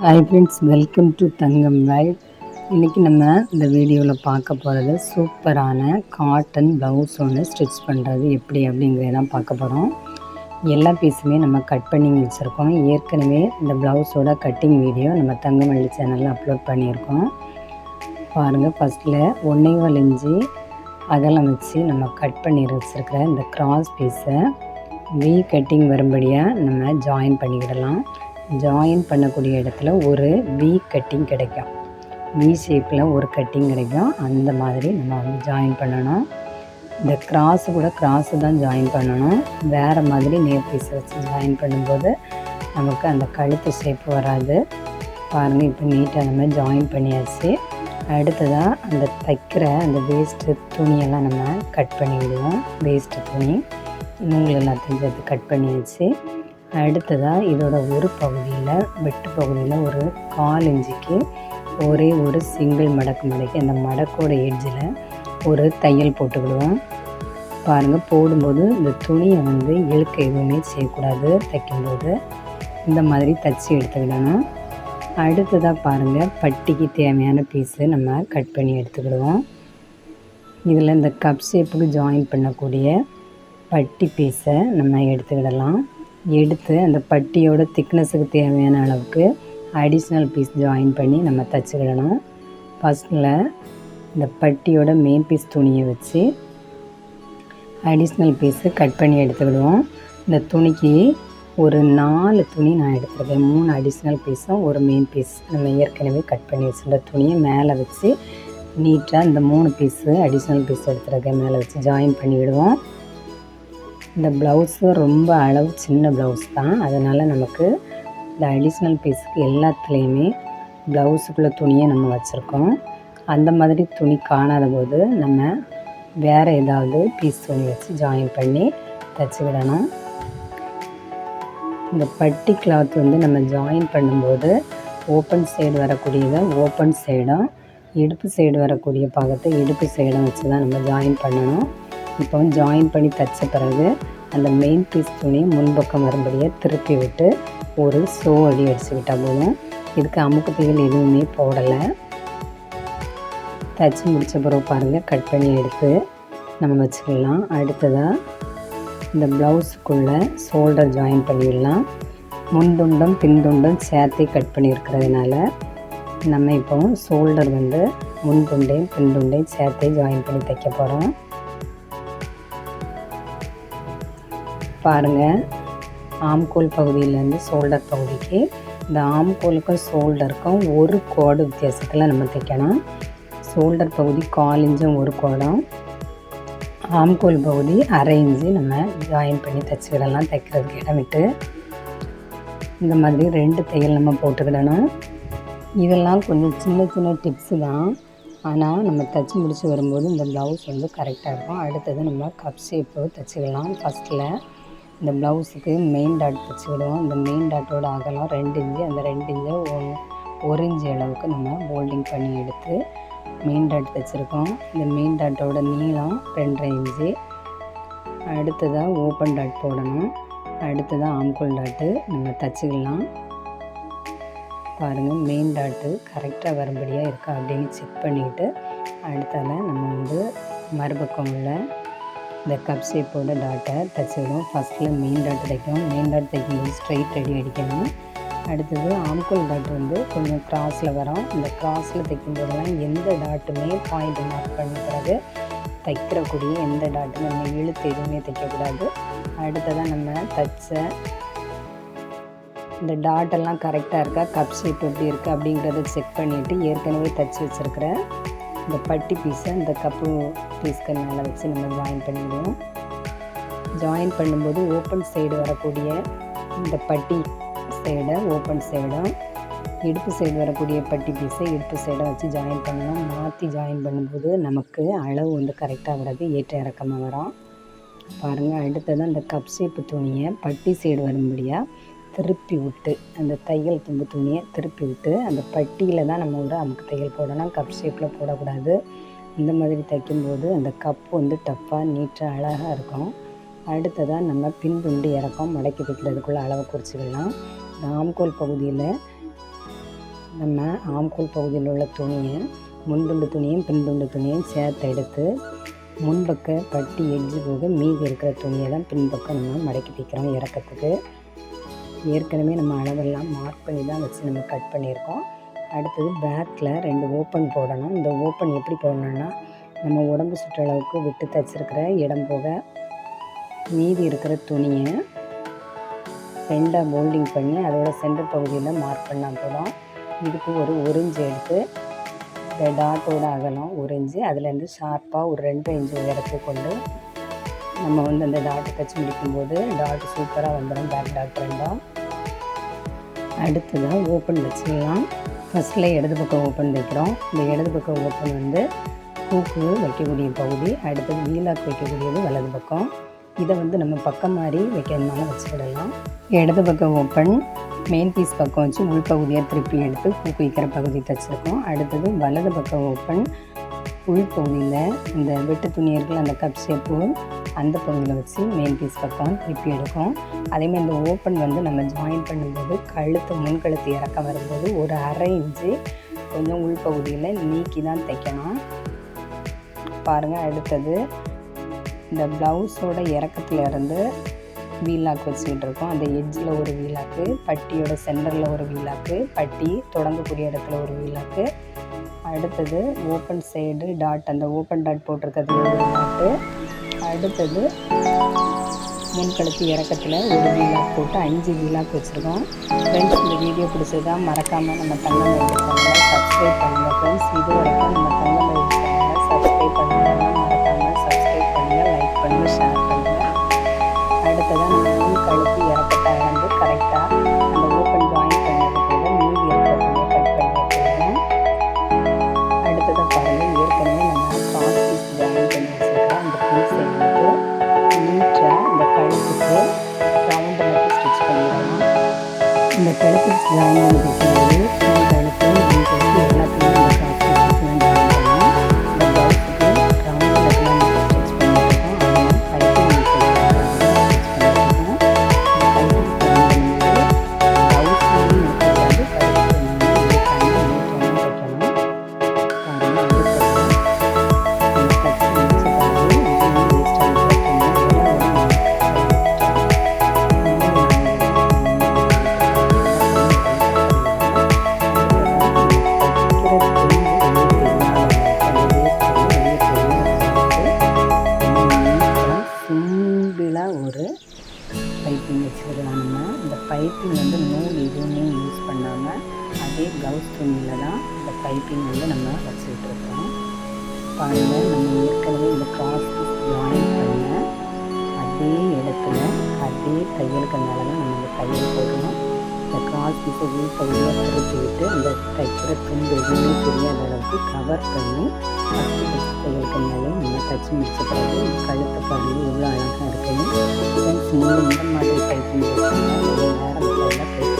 Hi friends welcome to Thangam live இன்றைக்கி நம்ம இந்த வீடியோவில் பார்க்க போகிறது சூப்பரான காட்டன் ப்ளவுஸ் ஒன்று ஸ்டிச் பண்ணுறது எப்படி அப்படிங்கிறதான் பார்க்க போகிறோம் எல்லா பீஸுமே நம்ம கட் பண்ணி வச்சுருக்கோம். ஏற்கனவே இந்த ப்ளவுஸோட கட்டிங் வீடியோ நம்ம தங்கமல்லி சேனலில் அப்லோட் பண்ணியிருக்கோம். பாருங்கள் ஃபஸ்ட்டில் ஒன்றே இஞ்சி அகலம் வச்சு நம்ம கட் பண்ணி வச்சுருக்கிற இந்த கிராஸ் பீஸை வி கட்டிங் வரும்படியாக நம்ம ஜாயின் பண்ணிக்கிடலாம். ஜாயின் பண்ணக்கூடிய இடத்துல ஒரு வி கட்டிங் கிடைக்கும். வி ஷேப்பில் ஒரு கட்டிங் கிடைக்கும். அந்த மாதிரி நம்ம வந்து ஜாயின் பண்ணணும். இந்த கிராஸு கூட கிராஸு தான் ஜாயின் பண்ணணும். வேறு மாதிரி நேர் பீஸ் வச்சு ஜாயின் பண்ணும்போது நமக்கு அந்த கழுத்து ஷேப் வராது. பாருங்கள் இப்போ நீட்டாக நம்ம ஜாயின் பண்ணியாச்சு. அடுத்ததாக அந்த தைக்கிற அந்த வேஸ்ட்டு துணியெல்லாம் நம்ம கட் பண்ணிவிடுவோம். வேஸ்ட்டு துணி நூல் எல்லாத்தையும் சேர்த்து கட் பண்ணியாச்சு. அடுத்ததாக இதோட ஒரு பகுதியில் வெட்டு பகுதியில் ஒரு கால் இஞ்சிக்கு ஒரே ஒரு சிங்கிள் மடக்கு மடக்கி அந்த மடக்கோட எட்ஜில் ஒரு தையல் போட்டுக்கிடுவோம் பாருங்கள் போடும்போது இந்த துணியை வந்து இழுக்க எதுவுமே செய்யக்கூடாது தைக்கும்போது. இந்த மாதிரி தச்சு எடுத்துக்கிடணும். அடுத்ததாக பாருங்கள் பட்டிக்கு தேவையான பீஸு நம்ம கட் பண்ணி எடுத்துக்கிடுவோம். இதில் இந்த கப் ஷேப்புக்கு ஜாயின் பண்ணக்கூடிய பட்டி பீஸை நம்ம எடுத்துக்கிடலாம். எடுத்து அந்த பட்டியோட திக்னஸுக்கு தேவையான அளவுக்கு அடிஷ்னல் பீஸ் ஜாயின் பண்ணி நம்ம தச்சுக்கிடணும். ஃபஸ்ட்டில் இந்த பட்டியோட மெயின் பீஸ் துணியை வச்சு அடிஷ்னல் பீஸு கட் பண்ணி எடுத்துக்கிடுவோம். இந்த துணிக்கு ஒரு நாலு துணி நான் எடுத்துருக்கேன். மூணு அடிஷ்னல் பீஸும் ஒரு மெயின் பீஸ் நம்ம ஏற்கனவே கட் பண்ணி வச்சுருந்த துணியை மேலே வச்சு நீட்டாக இந்த மூணு பீஸு அடிஷ்னல் பீஸ் எடுத்துருக்கேன். மேலே வச்சு ஜாயின் பண்ணிவிடுவோம் இந்த ப்ளவுஸு ரொம்ப அளவு சின்ன ப்ளவுஸ் தான். அதனால் நமக்கு இந்த அடிஷ்னல் பீஸுக்கு எல்லாத்துலேயுமே ப்ளவுஸுக்குள்ளே துணியை நம்ம வச்சுருக்கோம். அந்த மாதிரி துணி காணாத போது நம்ம வேறு ஏதாவது பீஸ் துணி வச்சு ஜாயின் பண்ணி தச்சுக்கிடணும் இந்த பட்டி கிளாத் வந்து நம்ம ஜாயின் பண்ணும்போது ஓப்பன் சைடு வரக்கூடியதை ஓப்பன் சைடும் இடுப்பு சைடு வரக்கூடிய பாகத்தை இடுப்பு சைடும் வச்சு தான் நம்ம ஜாயின் பண்ணணும். இப்போ ஜாயின் பண்ணி தைச்ச பிறகு அந்த மெயின் பீஸ் துணி முன்பக்கம் வரும்படியாக திருப்பி விட்டு ஒரு சோ அடி அடிச்சுக்கிட்டால் போதும். இதுக்கு அமுக்கு தையல் எதுவுமே போடலை. தைச்சி முடித்த பிறகு பாருங்கள் கட் பண்ணி எடுத்து நம்ம வச்சுக்கலாம். அடுத்ததாக இந்த ப்ளவுஸுக்குள்ளே ஷோல்டர் ஜாயின் பண்ணிடலாம். முன்துண்டும் பின்துண்டும் சேர்த்து கட் பண்ணியிருக்கிறதுனால நம்ம இப்போ ஷோல்டர் வந்து முன்துண்டையும் பின்துண்டையும் சேர்த்து ஜாயின் பண்ணி தைக்க போகிறோம் பாருங்கள் ஆம்கோல் பகுதியிலேருந்து ஷோல்டர் பகுதிக்கு. இந்த ஆம்கோலுக்கும் ஷோல்டருக்கும் ஒரு கோடு வித்தியாசத்தில் நம்ம தைக்கணும் ஷோல்டர் பகுதி கால் இன்ச்சும் ஒரு கோடம் ஆம்கோல் பகுதி அரை இன்ச்சு நம்ம ஜாயின் பண்ணி தைச்சிக்கிடலாம் தைக்கிறதுக்கு இடமிட்டு. இந்த மாதிரி ரெண்டு தையல் நம்ம போட்டுக்கிடணும் இதெல்லாம் கொஞ்சம் சின்ன சின்ன டிப்ஸு தான். ஆனால் நம்ம தைச்சி முடிச்சு வரும்போது இந்த ப்ளவுஸ் வந்து கரெக்டாக இருக்கும். அடுத்தது நம்ம கப் ஷேப்பு தைச்சிக்கலாம் ஃபஸ்ட்டில் இந்த ப்ளவுஸுக்கு மெயின் டாட் தைச்சிக்கிடுவோம் இந்த மெயின் டாட்டோட அகலம் ரெண்டு இன்ச்சு. அந்த ரெண்டு இன்ச்சை ஒரு இன்ச்சு அளவுக்கு நம்ம போல்டிங் பண்ணி எடுத்து மெயின் டாட் தைச்சிருக்கோம் இந்த மெயின் டாட்டோட நீளம் ரெண்டரை இன்ச்சு. அடுத்ததாக ஓப்பன் டாட் போடணும். அடுத்ததாக ஆம்கோல் டாட்டு நம்ம தைச்சிக்கலாம் பாருங்கள் மெயின் டாட்டு கரெக்டாக வரும்படியாக இருக்கா அப்படின்னு செக் பண்ணிவிட்டு அடுத்தால நம்ம வந்து மறுபக்கம் உள்ள இந்த கப் ஷேப்போட டாட்டை தைச்சிடும் ஃபஸ்ட்டில் மெயின் டாட் தைக்கணும். மெயின் டாட் தைக்கும்போது ஸ்ட்ரைட் அடி அடிக்கணும். அடுத்தது ஆம்கோல் டாட் வந்து கொஞ்சம் கிராஸில் வரும். இந்த கிராஸில் தைக்கும்போதெல்லாம் எந்த டாட்டுமே பாயிண்ட் மார்க் பண்ணக்கூடாது தைக்கிறக்கூடிய எந்த டாட்டும் நம்ம இழுத்து எதுவுமே தைக்கக்கூடாது. அடுத்ததாக நம்ம தைச்ச இந்த டாட்டெல்லாம் கரெக்டாக இருக்கா? கப் ஷேப் எப்படி இருக்குது அப்படிங்கிறத செக் பண்ணிவிட்டு ஏற்கனவே தைச்சி வச்சுருக்கிறேன் இந்த பட்டி பீஸை இந்த கப்பு பீஸ்க்கு மேலே வச்சு நம்ம ஜாயின் பண்ணிவிடுவோம் ஜாயின் பண்ணும்போது ஓப்பன் சைடு வரக்கூடிய இந்த பட்டி சைடை ஓப்பன் சைடும் இடுப்பு சைடு வரக்கூடிய பட்டி பீஸை இடுப்பு சைடை வச்சு ஜாயின் பண்ணணும் மாற்றி ஜாயின் பண்ணும்போது நமக்கு அளவு வந்து கரெக்டாக வராது ஏற்ற இறக்கமாக வரும். பாருங்கள் அடுத்தது அந்த கப் ஷேப்பு துணியை பட்டி சைடு வரும்படியாக திருப்பி விட்டு அந்த தையல் தும்பு துணியை திருப்பி விட்டு அந்த பட்டியில் தான் நம்ம வந்து அமுக்கு தையல் போடணும். கப் ஷேப்பில் போடக்கூடாது. இந்த மாதிரி தைக்கும்போது அந்த கப் வந்து டஃப்பாக நீட்டாக அழகாக இருக்கும். அடுத்ததாக நம்ம பின்துண்டு இறக்கம் மடக்கி வைக்கிறதுக்குள்ள அளவை குறிச்சிக்கலாம். இந்த ஆம்கோல் பகுதியில் நம்ம ஆம்கோல் பகுதியில் உள்ள துணியை முன்துண்டு துணியும் பின்துண்டு துணியும் சேர்த்து எடுத்து முன்பக்க பட்டி எட்ஜு போக மீதி இருக்கிற துணியை தான் பின்பக்கம் நம்ம மடக்கி வைக்கிறோம் இறக்கத்துக்கு. ஏற்கனவே நம்ம அளவெல்லாம் மார்க் பண்ணி தான் வச்சு நம்ம கட் பண்ணியிருக்கோம். அடுத்தது பேக்கில் ரெண்டு ஓப்பன் போடணும். இந்த ஓப்பன் எப்படி போடணும்னா நம்ம உடம்பு சுற்றளவுக்கு விட்டு தைச்சிருக்கிற இடம் போக மீதி இருக்கிற துணியை ரெண்டாக மோல்டிங் பண்ணி அதோட சென்டர் பகுதியில் மார்க் பண்ணால் போதும். இதுக்கு ஒரு ஒரிஞ்சு எடுத்து இந்த டாட்டோட அகலம் ஒரிஞ்சு அதுலேருந்து ஷார்ப்பாக ஒரு ரெண்டு இன்ச்சு உயரத்தை கொண்டு நம்ம வந்து அந்த டாட்டை தைச்சி முடிக்கும்போது டாட் சூப்பராக வந்துடும் பேக் டாட் ரெண்டும். அடுத்ததாக ஓப்பன் வச்சிடலாம். ஃபஸ்ட்டில் இடது பக்கம் ஓப்பன் வைக்கிறோம். இந்த இடது பக்கம் ஓப்பன் வந்து கூக்கு வைக்கக்கூடிய பகுதி அடுத்தது வீலாக் வைக்கக்கூடியது வலது பக்கம். இதை வந்து நம்ம பக்கம் மாதிரி வைக்கிறதுனால வச்சுக்கிடலாம். இடது பக்கம் ஓப்பன் மெயின் பீஸ் பக்கம் வச்சு உள்பகுதியாக திருப்பி எடுத்து கூக்கு வைக்கிற பகுதி தைச்சிருக்கோம் அடுத்தது வலது பக்கம் ஓப்பன் உள்பகுதியில் இந்த வெட்டு துணி இருக்குல்ல அந்த கப் ஷேப்பு அந்த பகுதியில் வச்சு மெயின் பீஸ் பக்கம் திருப்பி எடுக்கும் அதேமாதிரி இந்த ஓப்பன் வந்து நம்ம ஜாயின் பண்ணும்போது கழுத்து முன்கழுத்து இறக்கம் வரும்போது ஒரு அரை இன்ச்சு கொஞ்சம் உள்பகுதியில் நீக்கி தான் தைக்கணும். பாருங்கள் அடுத்தது இந்த ப்ளவுஸோட இறக்கத்துல இருந்து வீலாக் வச்சுக்கிட்டு இருக்கோம். அந்த எட்ஜில் ஒரு வீலாக்கு பட்டியோட சென்டரில் ஒரு வீலாக்கு பட்டி தொடங்கக்கூடிய இடத்துல ஒரு வீலாக்கு அடுத்தது ஓப்பன் சைடு டாட் அந்த ஓப்பன் டாட் போட்டிருக்கிறது ஒரு டாட்டு அடுத்தது முன்கழுத்து இறக்கத்தில் ஒரு வீலாக் போட்டு அஞ்சு வீலாக் வச்சுருக்கோம். ஃப்ரெண்ட்ஸ் இந்த வீடியோ பிடிச்சதா மறக்காமல் நம்ம தங்கம் மைண்ட் சேனலை சப்ஸ்கிரைப் பண்ணுங்கள் ஃப்ரெண்ட்ஸ் இது வரைக்கும் நம்ம தங்கம் மைண்ட் சேனலை சப்ஸ்கிரைப் பண்ணுங்கள் மறக்காமல் சப்ஸ்கிரைப் பண்ணுங்கள் லைக் பண்ணுங்கள் ஷேர் பண்ணுங்கள் அடுத்ததாக நம்ம முன்கழுத்து இறக்கத்தை வந்து கரெக்டாக அந்த ஓப்பன் ஜாயின் பண்ணுறதுக்கு மீதி இருக்கிற கட் பண்ணி வச்சுருக்கோம். அடுத்ததாக பாருங்கள் ஏற்கனவே நம்ம கால் பீஸ் ஜாயின் பண்ணி வச்சுருக்கோம். அந்த பீஸை இந்த கழுத்து ஜாயின் பண்ணி வைக்கும்போது இந்த பைப்பிங் வந்து நூல் எதுவுமே யூஸ் பண்ணாமல் அதே ப்ளவுஸ் துணியில் தான் இந்த பைப்பிங் வந்து நம்ம வச்சுட்ருக்கோம் பாருங்கள் நம்ம ஏற்கனவே இந்த கிராஸ் ஜாயின் பண்ண அதே இடத்துல அதே தையலுக்கு தான் நம்ம இந்த தையல் போடணும். இந்த கிராஸ் பீஸை உள் பகுதியாக திருப்பி விட்டு அந்த தைக்கிற துண்டு எதுவுமே தெரியாத அளவுக்கு கவர் பண்ணி ஃபஸ்ட்டு ஃபஸ்ட் தையலுக்கு மேலே நம்ம தச்சு முடிச்ச பிறகு இந்த கழுத்து பகுதி எவ்வளோ அழகாக இருக்குன்னு ஃப்ரெண்ட்ஸ் நீங்கள் இந்த மாதிரி டைப்பிங் நேரம் மெத்தடில்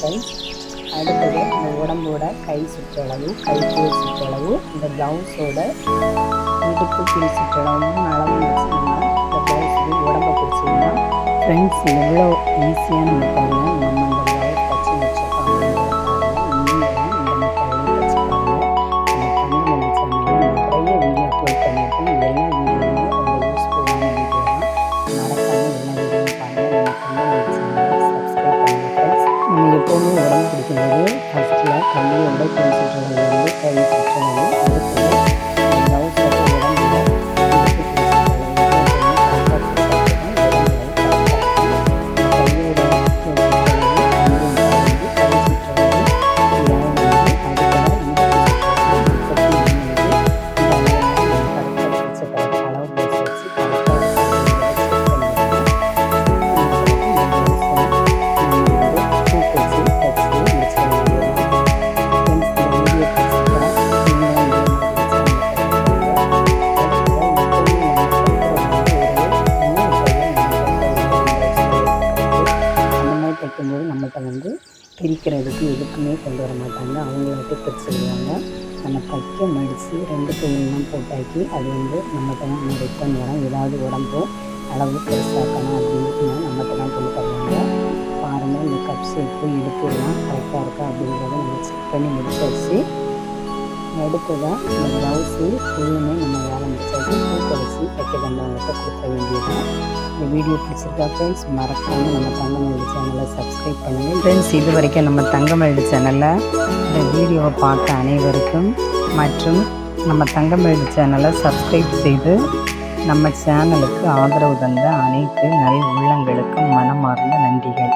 கை. அடுத்தது இந்த உடம்போட கை சுற்றளவு கைத்தோல் சுற்றளவு இந்த ப்ளவுஸோட இடுப்பு கீழ் சுற்றளவும் அளவு வச்சு இந்த ப்ளவுஸுக்கு உடம்பை பிடிச்சிங்கன்னா ஃப்ரெண்ட்ஸ் எவ்வளோ ஈஸியான மெத்தடில் நம்ம இந்த ப்ளவுஸ் நம்ம எப்போவுமே உடம்பு பிடிக்கும்போது ஃபஸ்ட்டில் கையோட கை சுற்றளவு வந்து கை சுற்றளவு தைக்கும்போது வந்து பிரிக்கிறதுக்கு எதுக்குமே கொண்டு வர மாட்டாங்க. அவங்கள விட்டு பிரிச்சுடுவாங்க நம்ம தைக்க மடித்து ரெண்டு தையல்லாம் போட்டாக்கி அது வந்து நம்மகிட்ட தான் நம்ம ரிட்டன் வரும். ஏதாவது உடம்போ அளவு பெருசாக்கணும் அப்படின்னு நம்மகிட்ட தான் கொண்டு தருவாங்க. பாருங்கள் இந்த கப் ஷேப்பு இடுப்பு கரெக்டாக இருக்கா அப்படிங்கிறத நம்ம செக் பண்ணி முடிச்சாச்சு அடுத்ததாக இந்த ப்ளவுஸு ஃபுல்லுமே நம்ம வேலை முடிச்சாச்சு பூக்க தைக்க தந்தவங்கள்ட்ட கொடுக்க வேண்டியது இந்த வீடியோ பிடிச்சிருக்கா ஃப்ரெண்ட்ஸ் மறக்காமல் நம்ம தங்கமல்லி சேனலை சப்ஸ்கிரைப் பண்ணுங்கள் ஃப்ரெண்ட்ஸ் இது வரைக்கும் நம்ம தங்கமல்லி சேனலில் இந்த வீடியோவை பார்த்த அனைவருக்கும் மற்றும் நம்ம தங்கமல்லி சேனலை சப்ஸ்கிரைப் செய்து நம்ம சேனலுக்கு ஆதரவு தந்த அனைத்து நல் உள்ளங்களுக்கும் மனமார்ந்த நன்றிகள்.